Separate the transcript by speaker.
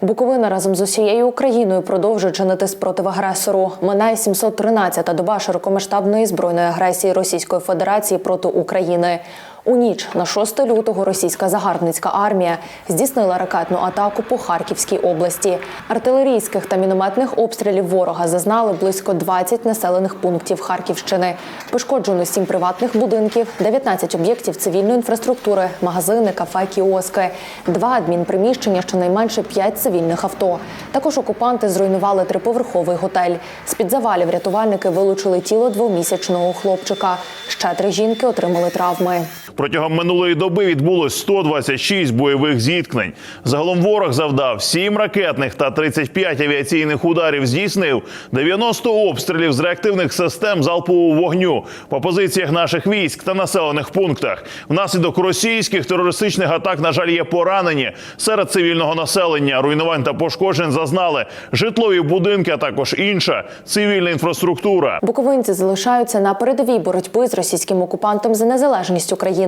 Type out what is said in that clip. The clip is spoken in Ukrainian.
Speaker 1: Буковина разом з усією Україною продовжує чинити спротив агресору. Минає 713-та доба широкомасштабної збройної агресії Російської Федерації проти України. У ніч на 6 лютого російська загарбницька армія здійснила ракетну атаку по Харківській області. Артилерійських та мінометних обстрілів ворога зазнали близько 20 населених пунктів Харківщини. Пошкоджено 7 приватних будинків, 19 об'єктів цивільної інфраструктури, магазини, кафе, кіоски, два адмінприміщення, щонайменше 5 цивільних авто. Також окупанти зруйнували триповерховий готель. З під завалів рятувальники вилучили тіло двомісячного хлопчика. Ще три жінки отримали травми.
Speaker 2: Протягом минулої доби відбулось 126 бойових зіткнень. Загалом ворог завдав 7 ракетних та 35 авіаційних ударів. Здійснив 90 обстрілів з реактивних систем залпового вогню по позиціях наших військ та населених пунктах. Внаслідок російських терористичних атак, на жаль, є поранені серед цивільного населення. Руйнувань та пошкоджень зазнали житлові будинки, а також інша цивільна інфраструктура.
Speaker 1: Буковинці залишаються на передовій боротьби з російським окупантом за незалежність України.